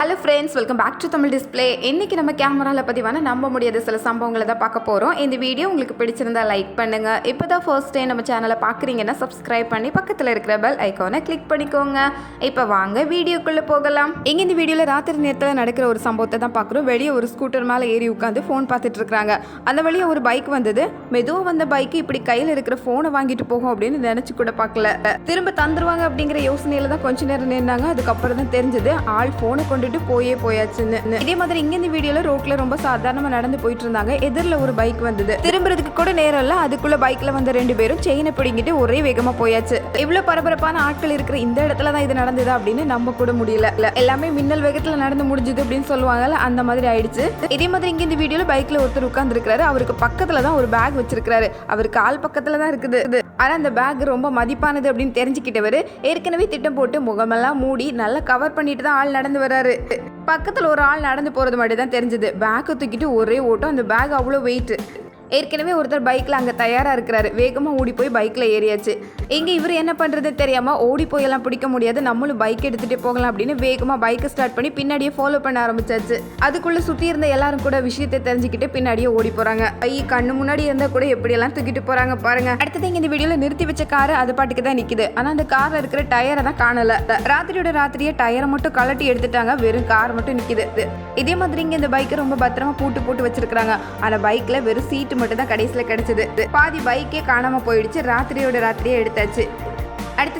Hello friends welcome back to Tamil display இன்னைக்கு நம்ம கேமராவில் பதிவான நம்ப முடியாத சில சம்பவங்களை தான் பார்க்க போகிறோம் இந்த வீடியோ உங்களுக்கு பிடிச்சிருந்தா லைக் பண்ணுங்கள் இப்போ தான் ஃபர்ஸ்ட் டைம் நம்ம சேனலை பார்க்குறீங்கன்னா சப்ஸ்கிரைப் பண்ணி பக்கத்தில் இருக்கிற பெல் ஐக்கானை கிளிக் பண்ணிக்கோங்க. இப்போ வாங்க வீடியோக்குள்ளே போகலாம். இங்கே இந்த வீடியோவில் ராத்திரி நேரத்தில் நடக்கிற ஒரு சம்பவத்தை தான் பார்க்குறோம். வெளியே ஒரு ஸ்கூட்டர் மேலே ஏறி உட்காந்து ஃபோன் பார்த்துட்டு இருக்காங்க அந்த வழியாக ஒரு பைக் வந்தது. மெதுவாக வந்த பைக்கு இப்படி கையில் இருக்கிற ஃபோனை வாங்கிட்டு போகும் அப்படின்னு நினச்சி கூட பார்க்கல. திரும்ப தந்துருவாங்க அப்படிங்கிற யோசனையில் தான் கொஞ்ச நேரம் நின்னாங்க. அதுக்கப்புறம் தான் தெரிஞ்சது. ஆள் ஃபோனை கொண்டு சொல்லிட்டு போயே போயாச்சுன்னு. இதே மாதிரி இங்க இந்த வீடியோல ரோட்ல ரொம்ப சாதாரணமா நடந்து போயிட்டு இருந்தாங்க எதிரில் ஒரு பைக் வந்தது. திரும்புறதுக்கு கூட நேரம் இல்ல. அதுக்குள்ள பைக்ல வந்த ரெண்டு பேரும் செயினை பிடிங்கிட்டு ஒரே வேகமா போயாச்சு. இவ்வளவு பரபரப்பான ஆட்கள் இருக்கிற இந்த இடத்துல தான் இது நடந்தது அப்படின்னு நம்ப கூட முடியல. எல்லாமே மின்னல் வேகத்துல நடந்து முடிஞ்சது அப்படின்னு சொல்லுவாங்கல்ல அந்த மாதிரி ஆயிடுச்சு. இதே மாதிரி இங்க இந்த வீடியோல பைக்ல ஒருத்தர் உட்கார்ந்து இருக்காரு அவருக்கு பக்கத்துல தான் ஒரு பேக் வச்சிருக்காரு அவர் கால் பக்கத்துல தான் இருக்குது. ஆனால் அந்த பேக் ரொம்ப மதிப்பானது அப்படின்னு தெரிஞ்சுக்கிட்டவர் ஏற்கனவே திட்டம் போட்டு முகமெல்லாம் மூடி நல்லா கவர் பண்ணிட்டு தான் ஆள் நடந்து வராரு. பக்கத்தில் ஒரு ஆள் நடந்து போகிறது மட்டும் தான் தெரிஞ்சது பேக்கை தூக்கிட்டு ஒரே ஓட்டம். அந்த பேக் அவ்வளோ வெயிட் ஏற்கனவே ஒருத்தர் பைக்கில் அங்கே தயாராக இருக்கிறாரு. வேகமாக ஓடி போய் பைக்கில் ஏறியாச்சு. இங்கே இவர் என்ன பண்ணுறது தெரியாமல் ஓடி போய் எல்லாம் பிடிக்க முடியாது. நம்மளும் பைக் எடுத்துகிட்டே போகலாம் அப்படின்னு வேகமாக பைக்கை ஸ்டார்ட் பண்ணி பின்னாடியே ஃபாலோ பண்ண ஆரம்பிச்சாச்சு. அதுக்குள்ளே சுற்றி இருந்த எல்லாரும் கூட விஷயத்தை தெரிஞ்சுக்கிட்டு பின்னாடியே ஓடி போகிறாங்க ஐய கண்ணு முன்னாடி இருந்தால் கூட எப்படியெல்லாம் தூக்கிட்டு போகிறாங்க பாருங்கள் அடுத்தது இங்கே இந்த வீடியோவில் நிறுத்தி வச்ச காரு அது பாட்டுக்கு தான் நிற்கிது ஆனால் அந்த காரில் இருக்கிற டயரை தான் காணலை. ராத்திரியோட ராத்திரியே டயரை மட்டும் கலட்டி எடுத்துட்டாங்க. வெறும் கார் மட்டும் நிற்கிது இதே மாதிரி இங்கே இந்த பைக்கை ரொம்ப பத்திரமா பூட்டு போட்டு வச்சிருக்காங்க ஆனால் பைக்கில் வெறும் சீட்டு மட்டும் தான் கடைசியில் கிடைச்சது. பாதி பைக்கே காணாமல் போயிடுச்சு. ராத்திரியோட ராத்திரியே எடுத்தாச்சு.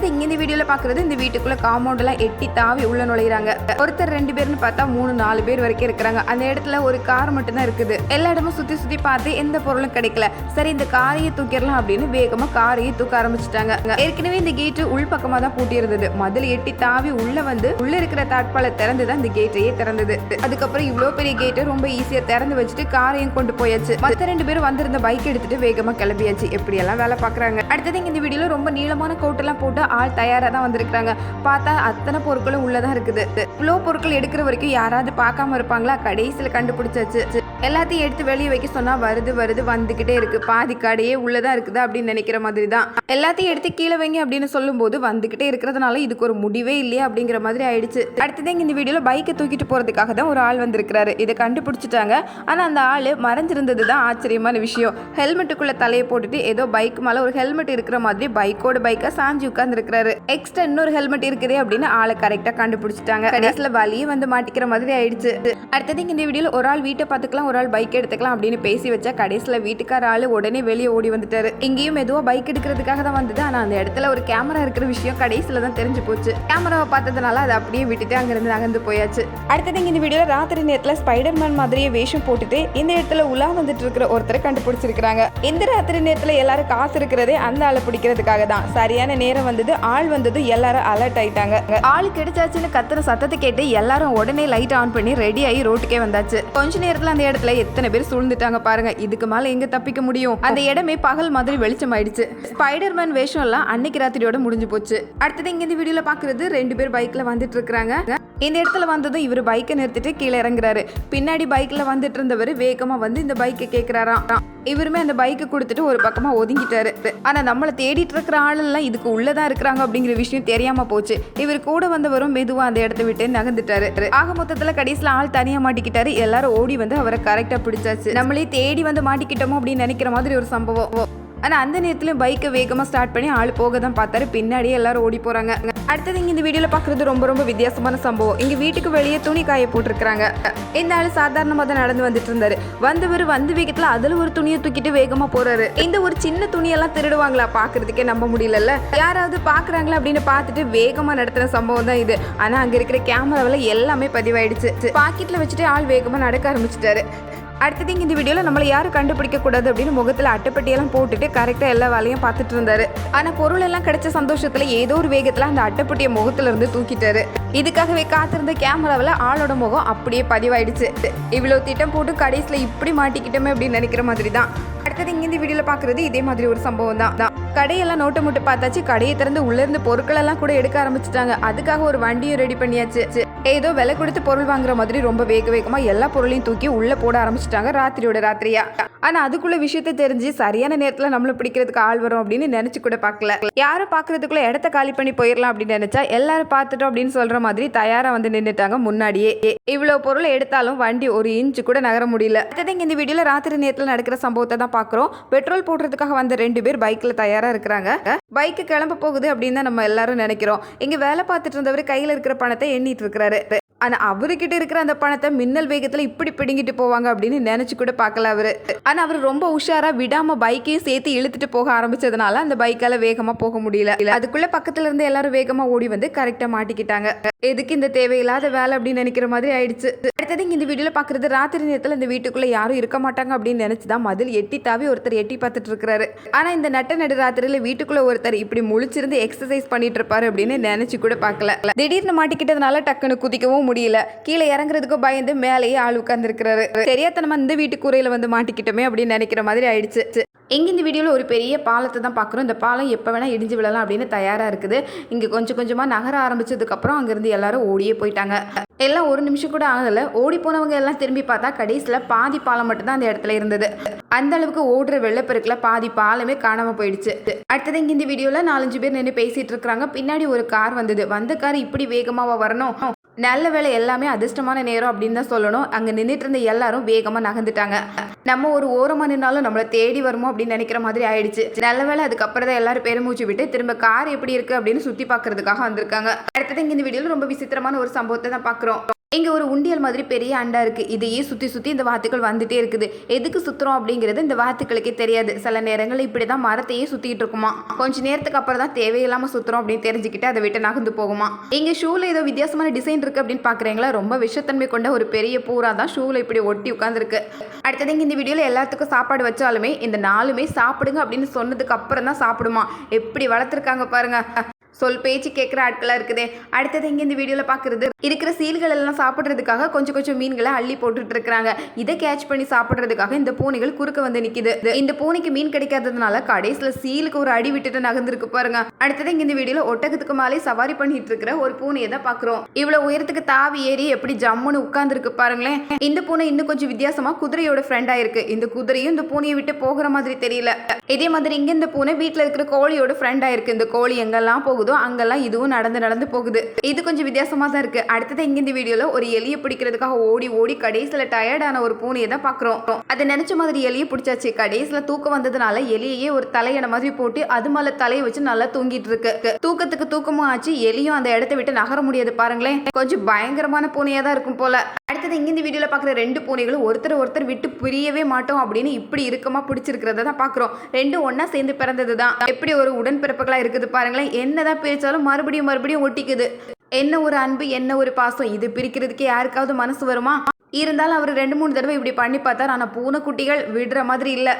அடுத்து இங்க இந்த வீடியோல பாக்குறது இந்த வீட்டுக்குள்ள காம்பவுண்ட் எல்லாம் எட்டி தாவி உள்ள நுழையிறாங்க. ஒருத்தர் ரெண்டு பேர்னு பார்த்தா மூணு நாலு பேர் வரைக்கும் இருக்கிறாங்க. அந்த இடத்துல ஒரு கார் மட்டும் தான் இருக்குது. எல்லா இடமும் சுத்தி சுத்தி பார்த்து எந்த பொருளும் கிடைக்கல. சரி இந்த காரையே தூக்கிடலாம் அப்படின்னு வேகமா காரையே தூக்க ஆரம்பிச்சிட்டாங்க. ஏற்கனவே இந்த கேட்டு உள் பக்கமா தான் பூட்டி இருந்தது. மதில் எட்டி தாவி உள்ள வந்து உள்ள இருக்கிற தாட்பாலை திறந்து தான் இந்த கேட்டையே திறந்தது. அதுக்கப்புறம் இவ்வளோ பெரிய கேட்டை ரொம்ப ஈஸியா திறந்து வச்சுட்டு காரையும் கொண்டு போயாச்சு. மற்ற ரெண்டு பேரும் வந்திருந்த பைக் எடுத்துட்டு வேகமா கிளம்பியாச்சு. எப்படியெல்லாம் வேலை பாக்குறாங்க அடுத்தது இந்த வீடியோல ரொம்ப நீளமான கோட்டெல்லாம் போட்டு ஆள் தயாராக தான் வந்திருக்கிறாங்க. பார்த்தா அத்தனை பொருட்களும் உள்ளதான் இருக்குது. இவ்வளோ பொருட்கள் எடுக்கிற வரைக்கும் யாராவது பார்க்காம இருப்பாங்களா? கடைசியில் கண்டுபிடிச்சாச்சு. எல்லாத்தையும் எடுத்து வெளியே வைக்க சொன்னா வருது வருது வந்துகிட்டே இருக்கு. பாதி கடையே உள்ளதா இருக்குது அப்படின்னு நினைக்கிற மாதிரி தான். எல்லாத்தையும் எடுத்து கீழே வைங்க அப்படின்னு சொல்லும்போது வந்துகிட்டே இருக்கிறதுனால இதுக்கு ஒரு முடிவே இல்லையா அப்படிங்கிற மாதிரி ஆயிடுச்சு. அடுத்ததே இந்த வீடியோல பைக்கை தூக்கிட்டு போறதுக்காக தான் ஒரு ஆள் வந்திருக்கிறாரு. இதை கண்டுபிடிச்சிட்டாங்க. ஆனா அந்த ஆள் மறைஞ்சிருந்தது தான் ஆச்சரியமான விஷயம். ஹெல்மெட்டுக்குள்ள தலையை போட்டுட்டு ஏதோ பைக் மேல ஒரு ஹெல்மெட் இருக்கிற மாதிரி பைக்கோட பைக்காக சாஞ்சி உட்கார்ந்துருக்கிறாரு எக்ஸ்ட்ரா இன்னொரு ஹெல்மெட் இருக்குதே அப்படின்னு ஆளை கரெக்டா கண்டுபிடிச்சிட்டாங்க. கடைசியில் வலியே வந்து மாட்டிக்கிற மாதிரி ஆயிடுச்சு. அடுத்தது இந்த வீடியோல ஒரு ஆள் வீட்டை பார்த்துக்கலாம் ஒரு ஆள் பைக் எடுத்துக்கலாம் அப்படின்னு பேசி வச்சா கடைசியில் வீட்டுக்கார ஆளு உடனே வெளியே ஓடி வந்துட்டாரு. இங்கேயும் மெதுவா பைக் எடுக்கிறதுக்காக தான் வந்தது. ஆனா அந்த இடத்துல ஒரு கேமரா இருக்கிற விஷயம் கடைசியில் தான் தெரிஞ்சு போச்சு. கேமராவை பார்த்ததுனால அதை அப்படியே விட்டுட்டு அங்கிருந்து நகர்ந்து போயாச்சு. அடுத்தது இந்த வீடியோல ராத்திரி நேரத்துல ஸ்பைடர்மேன் மாதிரியே வேஷம் போட்டுட்டு இந்த இடத்துல உலா வந்துட்டு இருக்கிற ஒருத்தரை கண்டுபிடிச்சிருக்காங்க இந்த ராத்திரி நேரத்துல எல்லாரும் காசு இருக்கிறதே அந்த ஆளை பிடிக்கிறதுக்காக தான். சரியான நேரம் வந்தது ஆள் வந்தது எல்லாரும் அலர்ட் ஆயிட்டாங்க. ஆள் கிடைச்சாச்சுன்னு கத்துற சத்தத்தை கேட்டு எல்லாரும் உடனே லைட் ஆன் பண்ணி ரெடி ஆகி ரோட்டுக்கே வந்தாச்சு. கொஞ்ச நேரத்துல அந்த இடத்துல எத்தனை பேர் சூழ்ந்துட்டாங்க பாருங்க. இதுக்கு மேல எங்க தப்பிக்க முடியும்? அந்த இடமே பகல் மாதிரி வெளிச்சம் ஆயிடுச்சு ஸ்பைடர்மேன் வேஷம் எல்லாம் அன்னைக்கு ராத்திரியோட முடிஞ்சு போச்சு. அடுத்தது இங்க இந்த வீடியோல பாக்குறது ரெண்டு பேர் பைக்ல வந்துட்டு இருக்கிறாங்க. இந்த இடத்துல வந்ததும் இவர் பைக்கை நிறுத்திட்டு கீழே இறங்குறாரு. பின்னாடி பைக்கில் வந்துட்டு இருந்தவர் வேகமாக வந்து இந்த பைக்கை கேட்குறாராம் இவருமே அந்த பைக்கை கொடுத்துட்டு ஒரு பக்கமாக ஒதுங்கிட்டாரு. ஆனால் நம்மளை தேடிட்டு இருக்கிற ஆளெல்லாம் இதுக்கு உள்ளதான் இருக்கிறாங்க அப்படிங்கிற விஷயம் தெரியாமல் போச்சு. இவர் கூட வந்தவரும் மெதுவாக அந்த இடத்த விட்டு நகர்ந்துட்டாரு. ஆக மொத்தத்தில் கடைசியில் ஆள் தனியாக மாட்டிக்கிட்டாரு. எல்லாரும் ஓடி வந்து அவரை கரெக்டாக பிடிச்சாச்சு. நம்மளே தேடி வந்து மாட்டிக்கிட்டோமோ அப்படின்னு நினைக்கிற மாதிரி ஒரு சம்பவம். ஆனால் அந்த நேரத்துலயும் பைக்கை வேகமாக ஸ்டார்ட் பண்ணி ஆள் போக தான் பார்த்தாரு. பின்னாடியே எல்லாரும் ஓடி போகிறாங்க அடுத்தது இங்கே இந்த வீடியோவில் பார்க்குறது ரொம்ப ரொம்ப வித்தியாசமான சம்பவம். இங்கே வீட்டுக்கு வெளியே துணி காய போட்டிருக்கிறாங்க. இந்த ஆள் சாதாரணமாக தான் நடந்து வந்துட்டு இருந்தாரு. வந்தவர் வந்து வேகத்துல அதில் ஒரு துணியை தூக்கிட்டு வேகமாக போகிறாரு இந்த ஒரு சின்ன துணியெல்லாம் திருடுவாங்களா பார்க்குறதுக்கே நம்ப முடியலல்ல. யாராவது பார்க்குறாங்களா அப்படின்னு பார்த்துட்டு வேகமாக நடத்துகிற சம்பவம் தான் இது. ஆனால் அங்கே இருக்கிற கேமராவில் எல்லாமே பதிவாயிடுச்சு. பாக்கெட்டில் வச்சுட்டு ஆள் வேகமாக நடக்க ஆரம்பிச்சிட்டாரு. அடுத்தது இங்க இந்த வீடியோவில் நம்மளை யாரும் கண்டுபிடிக்க கூடாது அப்படின்னு முகத்தில் அட்டைப்பட்டியெல்லாம் போட்டுட்டு கரெக்டாக எல்லா வேலையும் பார்த்துட்டு இருந்தாரு. ஆனால் பொருள் எல்லாம் கிடைச்ச சந்தோஷத்தில் ஏதோ ஒரு வேகத்தில் அந்த அட்டைப்பட்டியை முகத்துல இருந்து தூக்கிட்டாரு. இதுக்காகவே காத்திருந்த கேமராவில் ஆளோட முகம் அப்படியே பதிவாயிடுச்சு. இவ்வளோ திட்டம் போட்டு கடைசியில் இப்படி மாட்டிக்கிட்டோமே அப்படின்னு நினைக்கிற மாதிரி தான் அடுத்தது இங்கே இந்த வீடியோவில் பார்க்குறது இதே மாதிரி ஒரு சம்பவம் தான். கடையெல்லாம் நோட்டை முட்டு பார்த்தாச்சு. கடையை திறந்து உள்ளேருந்து பொருட்களெல்லாம் பொருட்கள் எல்லாம் கூட எடுக்க ஆரம்பிச்சிட்டாங்க. அதுக்காக ஒரு வண்டியும் ரெடி பண்ணியாச்சு. ஏதோ விலை கொடுத்து பொருள் வாங்குற மாதிரி ரொம்ப வேக வேகமாக எல்லா பொருளையும் தூக்கி உள்ளே போட ஆரம்பிச்சிட்டாங்க ராத்திரியோட ராத்திரியா. ஆனால் அதுக்குள்ள விஷயத்தை தெரிஞ்சு சரியான நேரத்தில் நம்மளை பிடிக்கிறதுக்கு ஆள் வரும் அப்படின்னு நினச்சி கூட பார்க்கல. யாரும் பார்க்கறதுக்குள்ள இடத்த காலி பண்ணி போயிடலாம் அப்படின்னு நினச்சா எல்லாரும் பார்த்துட்டோம் அப்படின்னு சொல்கிற மாதிரி தயாராக வந்து நின்றுட்டாங்க முன்னாடியே. இவ்வளோ பொருளை எடுத்தாலும் வண்டி ஒரு இன்ச்சு கூட நகர முடியல. அடுத்தது இந்த வீடியோவில் ராத்திரி நேரத்தில் நடக்கிற சம்பவத்தை தான் பார்க்குறோம். பெட்ரோல் போடுறதுக்காக வந்த ரெண்டு பேர் பைக்கில் தயாராக இருக்கிறாங்க. பைக்கு கிளம்ப போகுது அப்படின்னு தான் நம்ம எல்லாரும் நினைக்கிறோம். இங்கே வேலை பார்த்துட்டு இருந்தவர் கையில் இருக்கிற பணத்தை எண்ணிட்டு இருக்கிறாரு. ஆனால் அவர்கிட்ட இருக்கிற அந்த பணத்தை மின்னல் வேகத்தில் இப்படி பிடுங்கிட்டு போவாங்க அப்படின்னு நினச்சி கூட பார்க்கல அவர். ஆனால் அவர் ரொம்ப உஷாராக விடாமல் பைக்கையும் சேர்த்து இழுத்துட்டு போக ஆரம்பிச்சதுனால அந்த பைக்கால் வேகமாக போக முடியல. அதுக்குள்ளே பக்கத்தில் இருந்து எல்லாரும் வேகமாக ஓடி வந்து கரெக்டாக மாட்டிக்கிட்டாங்க. எதுக்கு இந்த தேவையில்லாத வேலை அப்படின்னு நினைக்கிற மாதிரி ஆயிடுச்சு. அடுத்தது இங்க இந்த வீடியோவில் பார்க்குறது ராத்திரி நேரத்தில் இந்த வீட்டுக்குள்ளே யாரும் இருக்க மாட்டாங்க அப்படின்னு நினச்சி தான் மதில் எட்டி தாவி ஒருத்தர் எட்டி பார்த்துட்டு இருக்கிறாரு ஆனால் இந்த நட்ட நடு ராத்திரியில் வீட்டுக்குள்ளே ஒருத்தர் இப்படி முழிச்சிருந்து எக்ஸசைஸ் பண்ணிட்டு இருப்பாரு அப்படின்னு நினச்சி கூட பார்க்கல. திடீர்னு மாட்டிக்கிட்டதுனால டக்குன்னு குதிக்கவும் முடியல. கீழே இறங்குறதுக்கும் பயந்து மேலேயே ஆள் உட்காந்துருக்கிறாரு தெரியாதனமா இந்த வீட்டு கூரையில வந்து மாட்டிக்கிட்டோமே அப்படின்னு நினைக்கிற மாதிரி ஆயிடுச்சு. எங்கே இந்த வீடியோவில் ஒரு பெரிய பாலத்தை தான் பார்க்குறோம் இந்த பாலம் எப்போ வேணால் இடிஞ்சு விழலாம் அப்படின்னு தயாராக இருக்குது. இங்கே கொஞ்சம் கொஞ்சமாக நகர ஆரம்பிச்சதுக்கப்புறம் அங்கேருந்து எல்லாரும் ஓடியே போயிட்டாங்க. எல்லாம் ஒரு நிமிஷம் கூட ஆகலை. ஓடி போனவங்க எல்லாம் திரும்பி பார்த்தா கடைசியில் பாதி பாலம் மட்டும்தான் அந்த இடத்துல இருந்தது. அந்த அளவுக்கு ஓடுற வெள்ளப்பெருக்கில் பாதி பாலமே காணாமல் போயிடுச்சு. அடுத்தது இங்கே இந்த வீடியோவில் நாலஞ்சு பேர் நின்று பேசிகிட்டு இருக்கிறாங்க. பின்னாடி ஒரு கார் வந்தது. வந்த கார் இப்படி வேகமாக வரணும்? நல்ல வேலை எல்லாமே அதிர்ஷ்டமான நேரம் அப்படின்னு தான் சொல்லணும். அங்கே நின்றுட்டு இருந்த எல்லாரும் வேகமாக நகர்ந்துட்டாங்க. நம்ம ஒரு ஓரமாக நின்னாலும் நம்மளை தேடி வருமோ அப்படின்னு நினைக்கிற மாதிரி ஆயிடுச்சு. நல்ல வேலை அதுக்கப்புறம் தான் எல்லாரும் பெருமூச்சு விட்டு திரும்ப கார் எப்படி இருக்கு அப்படின்னு சுற்றி பார்க்கறதுக்காக வந்திருக்காங்க. அடுத்தது இங்கே இந்த வீடியோவில் ரொம்ப விசித்திரமான ஒரு சம்பவத்தை தான் பார்க்குறோம். இங்கே ஒரு உண்டியல் மாதிரி பெரிய அண்டா இருக்குது இதையே சுற்றி சுற்றி இந்த வாத்துக்கள் வந்துட்டே இருக்குது. எதுக்கு சுற்றுறோம் அப்படிங்கிறது இந்த வாத்துக்களுக்கே தெரியாது. சில நேரங்களில் இப்படி தான் மரத்தையே சுற்றிட்டு இருக்குமா? கொஞ்ச நேரத்துக்கு அப்புறம் தான் தேவையில்லாமல் சுற்றுறோம் அப்படின்னு தெரிஞ்சுக்கிட்டு அதை விட்டு நகர்ந்து போகுமா? இங்கே ஷூவில் ஏதோ வித்தியாசமான டிசைன் இருக்குது அப்படின்னு பார்க்குறீங்களா ரொம்ப விஷத்தன்மை கொண்ட ஒரு பெரிய பூரா தான் ஷூவில் இப்படி ஒட்டி உட்காந்துருக்கு அடுத்தது இங்கே இந்த வீடியோவில் எல்லாத்துக்கும் சாப்பாடு வச்சாலுமே இந்த நாலுமே சாப்பிடுங்க அப்படின்னு சொன்னதுக்கு அப்புறம் தான் சாப்பிடுமா? எப்படி வளர்த்துருக்காங்க பாருங்க. சொல் பேச்சு கேட்குற ஆட்களாக இருக்குதே. அடுத்தது இங்கே இந்த வீடியோவில் பார்க்குறது இருக்கிற சீல்கள் எல்லாம் சாப்பிட்றதுக்காக கொஞ்சம் கொஞ்சம் மீன்களை அள்ளி போட்டுட்டு இருக்கிறாங்க. இதை கேட்ச் பண்ணி சாப்பிட்றதுக்காக இந்த பூனைகள் குறுக்க வந்து நிற்கிது இந்த பூனைக்கு மீன் கிடைக்காததுனால கடைசியில் சீலுக்கு ஒரு அடி விட்டுட்டு நகர்ந்துருக்கு பாருங்க. அடுத்தது இங்கே இந்த வீடியோவில் ஒட்டகத்துக்கு மேலே சவாரி பண்ணிட்டு இருக்கிற ஒரு பூனையை தான் பார்க்குறோம் இவ்வளோ உயரத்துக்கு தாவி ஏறி எப்படி ஜம்முன்னு உட்காந்துருக்கு பாருங்களேன். இந்த பூனை இன்னும் கொஞ்சம் வித்தியாசமா குதிரையோட ஃப்ரெண்டாக இருக்கு இந்த குதிரையும் இந்த பூனையை விட்டு போகிற மாதிரி தெரியல. இதே மாதிரி இங்கே இந்த பூனை வீட்டில் இருக்கிற கோழியோட ஃப்ரெண்டாக இருக்கு இந்த கோழி எங்கெல்லாம் போகுதோ அங்கெல்லாம் இதுவும் நடந்து நடந்து போகுது. இது கொஞ்சம் வித்தியாசமா தான் இருக்கு. அடுத்தது இங்க இந்த வீடியோல ஒரு எலியை பிடிக்கிறதுக்காக ஓடி ஓடி கடைசியில டயர்டான ஒரு பூனையை தான் பாக்குறோம் அதை நினைச்ச மாதிரி எலியை பிடிச்சாச்சு. கடைசியில தூக்கம் வந்ததுனால எலியையே ஒரு தலையணை மாதிரி போட்டு அது மேல தலையை வச்சு நல்லா தூங்கிட்டு இருக்கு. தூக்கத்துக்கு தூக்கமும் ஆச்சு. எலியும் அந்த இடத்த விட்டு நகர முடியாது பாருங்களேன். கொஞ்சம் பயங்கரமான பூனையா தான் இருக்கும் போல. அடுத்தது இங்கே இந்த வீடியோவில் பார்க்குற ரெண்டு பூனைகளும் ஒருத்தர் ஒருத்தர் விட்டு பிரியவே மாட்டோம் அப்படின்னு இப்படி இறுக்கமா பிடிச்சிருக்கிறத தான் பாக்குறோம். ரெண்டும் ஒன்றா சேர்ந்து பிறந்தது தான் எப்படி ஒரு உடன்பிறப்புகளா இருக்குது பாருங்களேன். என்னதான் பிரிச்சாலும் மறுபடியும் மறுபடியும் ஒட்டிக்குது. என்ன ஒரு அன்பு என்ன ஒரு பாசம். இது பிரிக்கிறதுக்கே யாருக்காவது மனசு வருமா? இருந்தாலும் அவர் ரெண்டு மூணு தடவை இப்படி பண்ணி பார்த்தார். ஆனால் பூனைக்குட்டிகள் விடுற மாதிரி இல்லை.